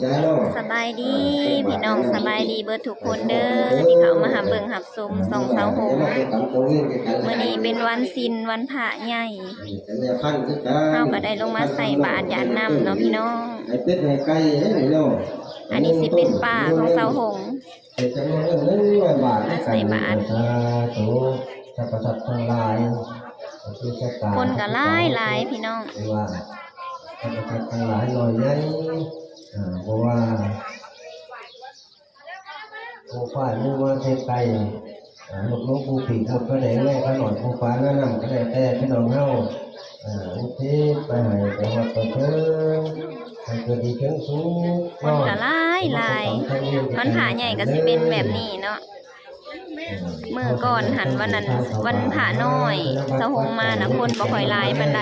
ใช่เนาะสบายดีพี่น้องสบายดีเบิดทุกคนเด้อที่เขามาหาเบิ่งหับสมสองเสาหงมื้อนี้เป็นวันศิลวันพระใหญ่แต่แม่พันธุ์คือกันเฮาก็ได้ลงมาใส่บาตรหยาดน้ำเนาะพี่น้องไอ้เป็ดไอ้ไก่เอ้ยเนาะอันนี้สิเป็นป่าของเสาหงเป็นจำนวนเงินหนึ่งร้อยบาทมาใส่บาตรสาธุสัพพสัตว์ทั้งหลายคือชะตาคนก็หลายหลายพี่น้อง หรือว่าสัพพสัตว์ทั้งหลายหน่อยใหญ่อ่าเพราะว่าผู้ฝ่ายผู้ว่าเทไกลอ่าลูกน้องผู้ผีหมดก็ได้แม่ก็หน่อยผู้ฟ้าหน้านํก็ได้แต่พี่น้องเฮาอ่าอุทิศไปให้จังหวัดประเทิงให้เกิดดีเชิงสูงคนก็หลายหลายวันพระใหญ่ก็สิเป็นแบบนี้เนาะมื้อก่อนหันวันนั้นวันพระน้อยเสาหงมานะคนบ่ค่อยหลายปานใด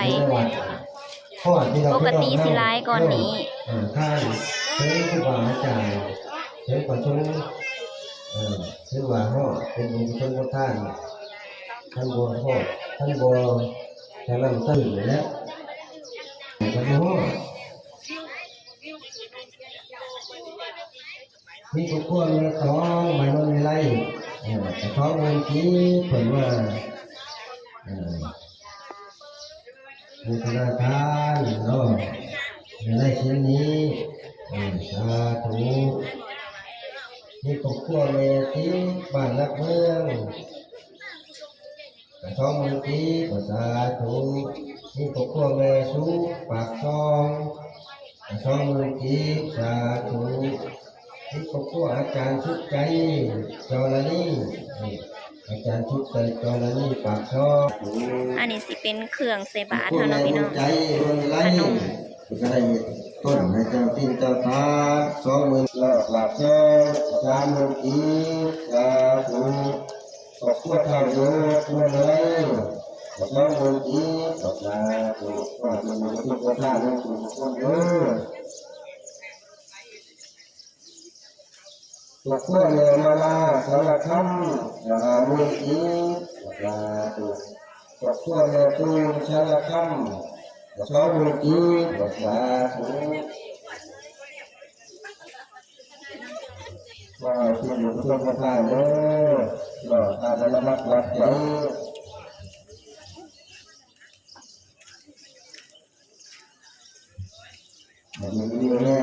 ปกติสิหลายก่อนนี้อ่าท่านเชิญครูบาอาจารย์เชิญประชุมเอ่อชื่อว่าพ่อเป็นบุญชนของท่านท่านบัวพ่อท่านบัวท่านลำตื้นและท่านบัวมีทุกคนมีท้องไม่นอนไรเอ่อแต่ท้องมันกี้เผลว่าเอ่อบูชาทานเนาะ ในชิ้นนี้สาธุนี่ครอบครัวแม่ที่บ้านรักเมืองกระช่องมือที่ก็สาธุนี่ครอบครัวแม่สุปากช่องกระช่องมือที่สาธุนี่ครอบครัวอาจารย์ชุดใจจอระนี่นี่อาจารย์ชุดใจจอระนี่ปากช่องอันนี้สิเป็นเครื่องใส่บาเท่านั้นพี่น้องใจมันไหล ก็ได้ต้นให้เจ้าที่เจ้าทาสองหมื่นหลับหลับเจ้าสามหมื่นอีสาธุขอบคุณทางโยคุณเลยสองหมื่นอีสาธุขอบคุณทุกท่านทุกคนเด้อทุกคนเลยมาลาสารคำสามหมื่นอีสาธุขอบคุณแม่ตูชาละคำ ขอสองมือกีขอสาธุว่าคุณอยู่ทุกประทานเด้อหล่อตาละมักวัดใจมันมีแน่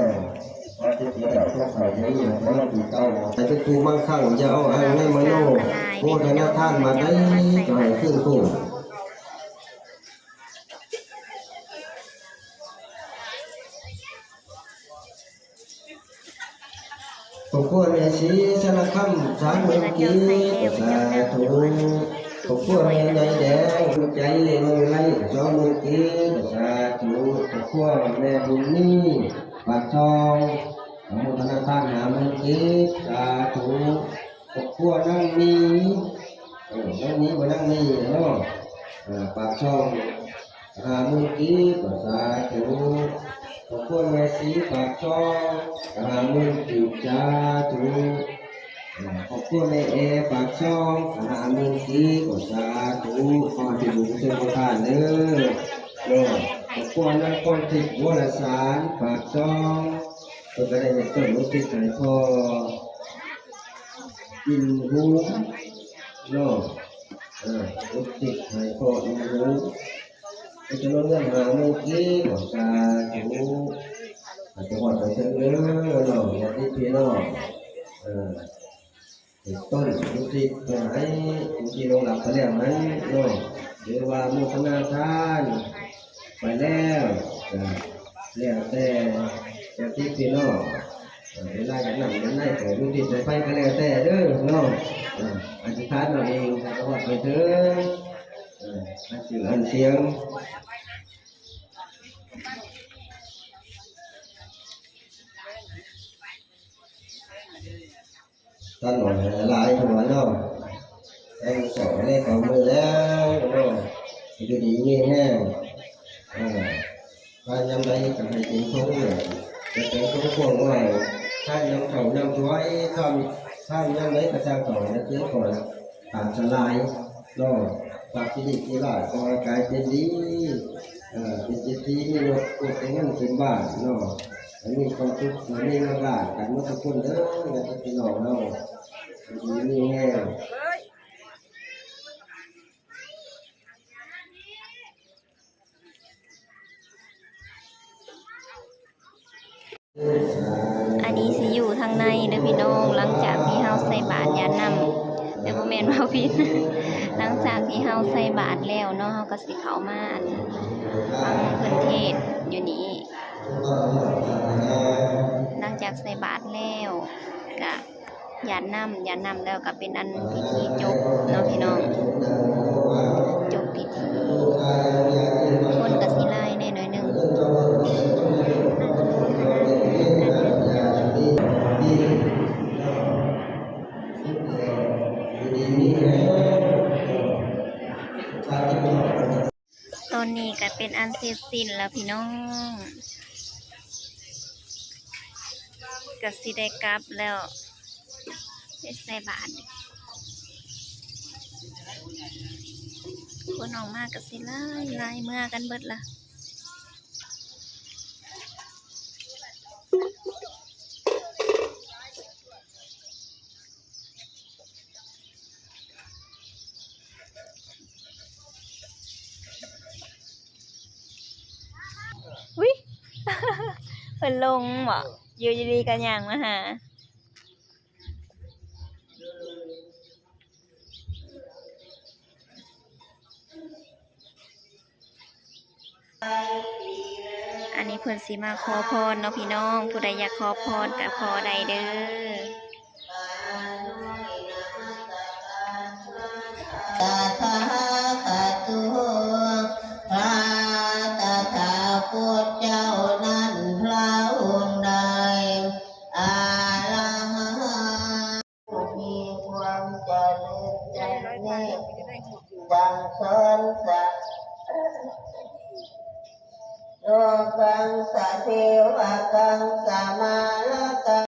ว่าที่เกี่ยวกับพวกเขาเนี่ยเพราะเราถูกเต้าแต่เป็นครูมั่งคั่งจะเอาอ้างให้มาโน่โมทนาท่านมาได้ก็ให้ขึ้นคู่ ผมควรแม่ชีสารคำสามเมืองกีสาธุผมควรแม่ในแดงหัวใจเลยไล่สองมืองกีสาธุผมควรแม่บุญนี่ปากทองอนุทนาทานหามืองกีสาธุผมควรนั่งนี้นั่งนี้มานั่งนี้เนาะอ่าปากช่องหามืองกีสาธุ ขอบคุณแม่สีปากช่องกามุนติจาตุขอบคุณแม่เอปากช่องกามุนติกสาธุขอที่บุญเชิญประทานเด้อเนาะขอบคุณนักคนทิพย์วรสารปากช่องตัวก็ได้ในต้นมุติใส่พอกินหูเนาะเออมุติใส่พอกินหู ก็จะมาเรื่องหาเรื่อกินของตาเขียวจังหวัดไปเชิงเนื้อหน่อยอยางที่พี่น้องเออต้นทุกทีไปไหนทุกทีลงหลับไปแล้วไหมเนาะหรือว่ามุขนาทานไปแล้วแล้วแต่อยางที่พี่น้องเวลาจะนหนังนั้นได้แต่ทุกทีไปไปก็แล้วแต่เด้อเนาะอธิษฐานเราเองแต่ก็ว่ดไปเถอะายำเขายำช่วยถ้ามีถ้ายำใดกระจางต่อนะเจ้าก่อนตามสลายเนาะ ปากที่ดีที่หลายก็กายเป็นดีอ่าเป็นจิตที่มีรสอุดเงินเป็นบ้านเนาะอันนี้ความทุกข์มันนี่มันลากันหมาทุกคนเด้ออย่าไปพี่น้องเราะดีนี่แห้งอันนี้สิอยู่ทางในเด้อพี่น้องหลังจากที่เฮาใส่บาตรยานำ แต่บ่แม่นว่าผิดหลังจากที่เฮาใส่บาตรแล้วเนาะเฮาก็สิเข้ามาฟังเพิ่นเทศอยู่นี่หลังจากใส่บาตรแล้วก็ยานนำยานนำแล้วก็เป็นอันพิธีจบเนาะพี่น้องจบพิธีคนก็สิไล นนี้ก็เป็นอันเสร็จสิ้นแล้วพี่น้องก็สิได้กลับแล้วไปใส่บาตรคนออกมาก็สิไล่ไล่เมื่อกันเบิดละวิ เพิ่นลงบ่อยู่ดีๆกันอย่างมาหาอันนี้เพิ่นสิมาขอพรเนาะพี่น้อง ผู้ใดอยากขอพรก็ขอได้เด้อตา โล